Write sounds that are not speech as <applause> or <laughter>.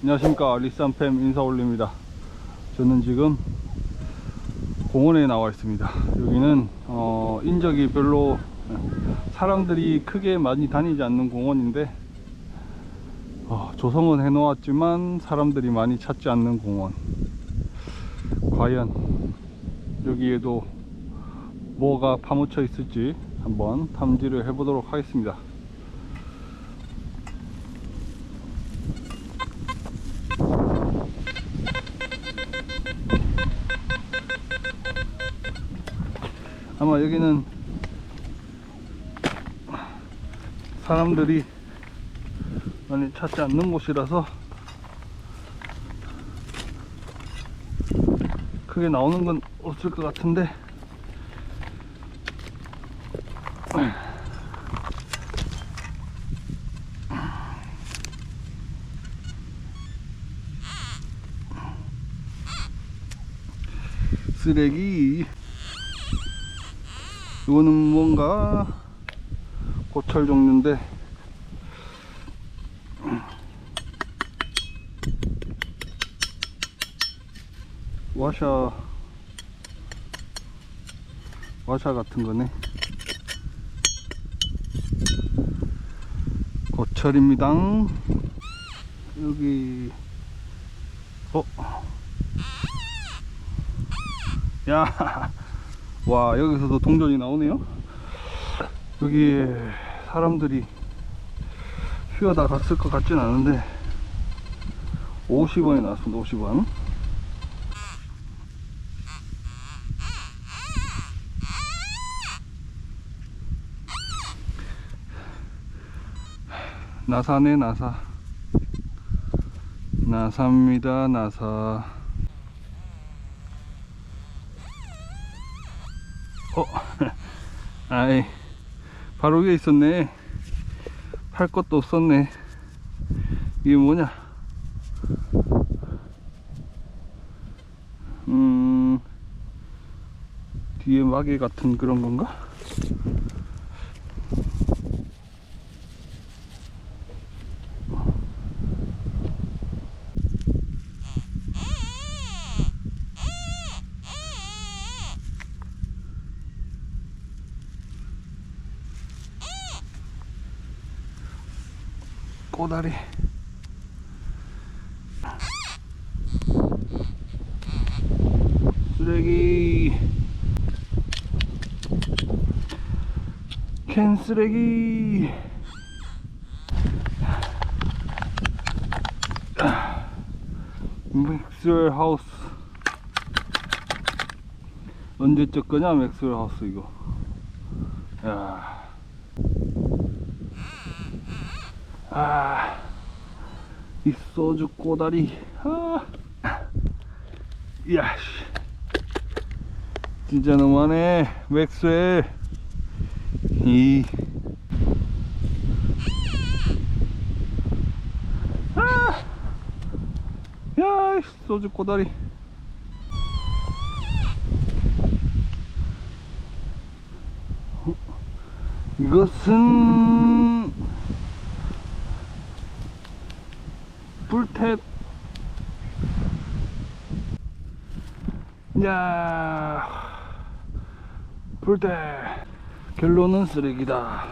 안녕하십니까. 리산팸 인사 올립니다. 저는 지금 공원에 나와 있습니다. 여기는 어, 인적이 별로 사람들이 크게 많이 다니지 않는 공원인데 어, 조성은 해 놓았지만 사람들이 많이 찾지 않는 공원. 과연 여기에도 뭐가 파묻혀 있을지 한번 탐지를 해 보도록 하겠습니다 아마 여기는 사람들이 많이 찾지 않는 곳이라서 크게 나오는 건 없을 것 같은데. 쓰레기 이거는 뭔가 고철 종류인데. 와샤 와샤 같은 거네. 고철입니다. 여기 어? 야 와 여기서도 동전이 나오네요. 여기 사람들이 휘어다 갔을 것 같진 않은데 50원이 나왔습니다 50원. 나사네 나사. 나사입니다 나사 어, <laughs> 아이, 바로 위에 있었네. 팔 것도 없었네. 이게 뭐냐? 음, 뒤에 마개 같은 그런 건가? 꼬다리. 쓰레기. 캔 쓰레기. 맥스웰 하우스. 언제 적 거냐, 맥스웰 하우스 이거. 야. 아, 이 소주 꼬다리. 아, 이야, 씨. 진짜 너무하네. 맥스웰. 이. 아, 야, 이 소주 꼬다리. 어? 이것은 불탭 야. 불탭 결론은 쓰레기다